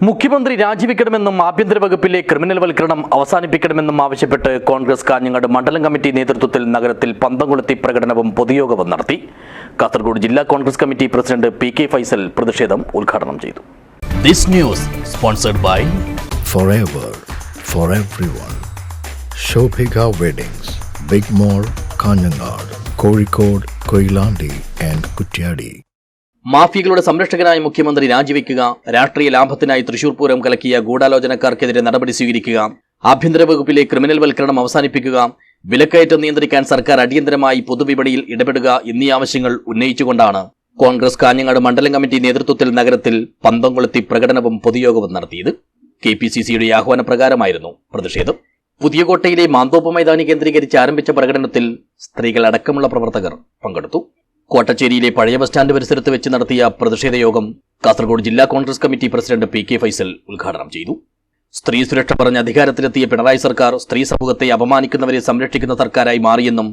മുഖ്യമന്ത്രി രാജിവെക്കണമെന്നും ആഭ്യന്തര വകുപ്പിലെ ക്രിമിനൽ വൽക്കരണം അവസാനിപ്പിക്കണമെന്നും ആവശ്യപ്പെട്ട് കോൺഗ്രസ് കാഞ്ഞങ്ങാട് മണ്ഡലം കമ്മിറ്റി നേതൃത്വത്തിൽ നഗരത്തിൽ പന്തംകൊളുത്തി പ്രകടനവും പൊതുയോഗവും നടത്തി കാസർഗോഡ് ജില്ലാ Congress committee president P K Faisal പ്രതിഷേധം ഉദ്ഘാടനം ചെയ്തു This news sponsored by forever for everyone. Shobhika Weddings, Big Mall, Kanyanad, Kozhikode, Koilandi and Kutyadi. മാഫിയകളുടെ സംരക്ഷകനായ മുഖ്യമന്ത്രി രാജിവെക്കുക രാഷ്ട്രീയ ലാഭത്തിനായി തൃശൂർ പൂരം കലക്കിയ ഗൂഢാലോചനക്കാർക്കെതിരെ നടപടി സ്വീകരിക്കുക ആഭ്യന്തര വകുപ്പിലെ ക്രിമിനൽ വൽക്കരണം അവസാനിപ്പിക്കുക വിലക്കയറ്റം നിയന്ത്രിക്കാൻ സർക്കാർ അടിയന്തരമായി പൊതുവിപണിയിൽ ഇടപെടുക എന്നീ ആവശ്യങ്ങൾ ഉന്നയിച്ചുകൊണ്ടാണ് കോൺഗ്രസ് കാഞ്ഞങ്ങാട് മണ്ഡലം കമ്മിറ്റി നേതൃത്വത്തിൽ നഗരത്തിൽ പന്തംകൊളുത്തി പ്രകടനവും പൊതുയോഗവും നടത്തിയത്. കെ പി സി സിയുടെ ആഹ്വാനപ്രകാരമായിരുന്നു പ്രതിഷേധം. പുതിയ കോട്ടയിലെ മാന്തോപ്പ് മൈതാനി കേന്ദ്രീകരിച്ച് ആരംഭിച്ച പ്രകടനത്തിൽ സ്ത്രീകൾ അടക്കമുള്ള പ്രവർത്തകർ പങ്കെടുത്തു. കോട്ടച്ചേരിയിലെ പഴയ ബസ് സ്റ്റാൻഡ് പരിസരത്ത് വെച്ച് നടത്തിയ പ്രതിഷേധ യോഗം കാസർഗോഡ് ജില്ലാ Congress committee president P K Faisal ഉദ്ഘാടനം ചെയ്തു. സ്ത്രീ സുരക്ഷ പറഞ്ഞ് അധികാരത്തിലെത്തിയ പിണറായി സർക്കാർ സ്ത്രീ സമൂഹത്തെ അപമാനിക്കുന്നവരെ സംരക്ഷിക്കുന്ന സർക്കാരായി മാറിയെന്നും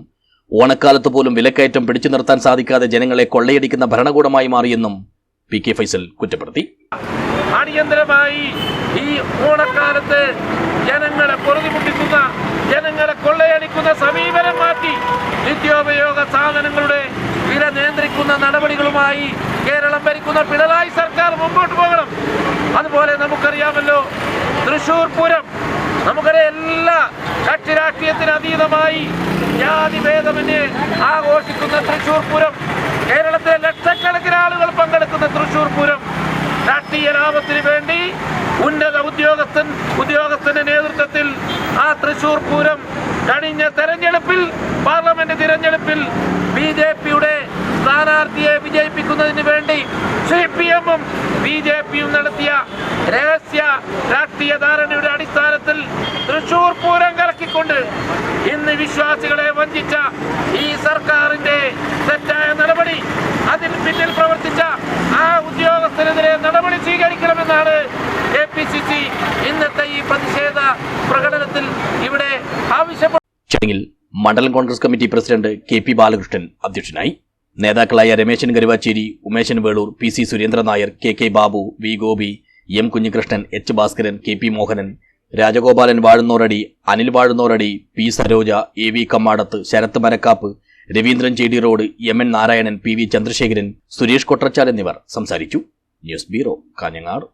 ഓണക്കാലത്ത് പോലും വിലക്കയറ്റം പിടിച്ചു നിർത്താൻ സാധിക്കാതെ ജനങ്ങളെ കൊള്ളയടിക്കുന്ന ഭരണകൂടമായി മാറിയെന്നും പി കെ ഫൈസൽ കുറ്റപ്പെടുത്തി. അടിയന്തരമായി ഈ ഓണക്കാലത്ത് ജനങ്ങളെ ജനങ്ങളെ കൊള്ളയടിക്കുന്ന സമീപനം മാറ്റി നിത്യോപയോഗ സാധനങ്ങളുടെ നിയന്ത്രിക്കുന്ന നടപടികളുമായി കേരളം ഭരിക്കുന്ന പിണറായി സർക്കാർ മുമ്പോട്ട് പോകണം. അതുപോലെ നമുക്കറിയാമല്ലോ തൃശൂർ പൂരം. നമുക്കറിയാം എല്ലാ കക്ഷി രാഷ്ട്രീയത്തിന് അതീതമായി ജാതി ഭേദമന്യെ ആഘോഷിക്കുന്ന തൃശൂർ പൂരം. കേരളത്തിലെ ലക്ഷക്കണക്കിന് ആളുകൾ പങ്കെടുക്കുന്ന തൃശൂർ പൂരം. രാഷ്ട്രീയ ലാഭത്തിന് വേണ്ടി ഉന്നത ഉദ്യോഗസ്ഥൻ ഉദ്യോഗസ്ഥന്റെ നേതൃത്വത്തിൽ ആ തൃശൂർ പൂരം കഴിഞ്ഞ തെരഞ്ഞെടുപ്പിൽ പാർലമെന്റ് തിരഞ്ഞെടുപ്പിൽ ബി സ്ഥാനാർത്ഥിയെ വിജയിപ്പിക്കുന്നതിന് വേണ്ടി സി പി എമ്മും ബി ജെ പിയും നടത്തിയ രഹസ്യ രാഷ്ട്രീയ ധാരണയുടെ അടിസ്ഥാനത്തിൽ തൃശൂർ പൂരം കലക്കിക്കൊണ്ട് ഇന്ന് വിശ്വാസികളെ വഞ്ചിച്ച ഈ സർക്കാരിന്റെ തെറ്റായ നടപടി അതിന് പിന്നിൽ പ്രവർത്തിച്ച ആ ഉദ്യോഗസ്ഥനെതിരെ നടപടി സ്വീകരിക്കണമെന്നാണ് എ പി സി സി ഇന്നത്തെ ഈ പ്രതിഷേധ പ്രകടനത്തിൽ ഇവിടെ ആവശ്യപ്പെട്ടു മണ്ഡലം Congress committee president K P Balakrishnan അധ്യക്ഷനായി നേതാക്കളായ Ramesan Karuvacheri Umesan Velur P C Surendran Nair K K Babu V Gopi M Kunhikrishnan H Bhaskaran K P Mohanan Rajagopalan Vazhunnoradi Anil Vazhunnoradi P Saroja A V Kammadath Sarath Marakkap Raveendran Chedi road M N Narayanan P V Chandrasekharan Suresh Kottachal എന്നിവർ സംസാരിച്ചു. News bureau Kanhangad.